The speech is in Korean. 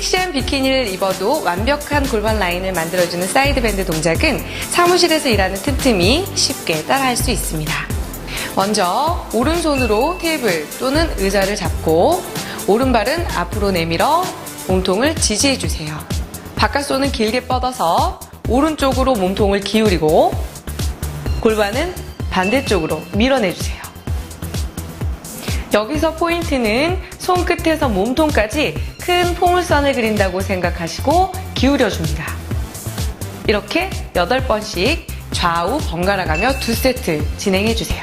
섹시한 비키니를 입어도 완벽한 골반 라인을 만들어주는 사이드밴드 동작은 사무실에서 일하는 틈틈이 쉽게 따라할 수 있습니다. 먼저 오른손으로 테이블 또는 의자를 잡고 오른발은 앞으로 내밀어 몸통을 지지해 주세요. 바깥 손은 길게 뻗어서 오른쪽으로 몸통을 기울이고 골반은 반대쪽으로 밀어내 주세요. 여기서 포인트는 손끝에서 몸통까지 큰 포물선을 그린다고 생각하시고 기울여줍니다. 이렇게 8번씩 좌우 번갈아 가며 두 세트 진행해 주세요.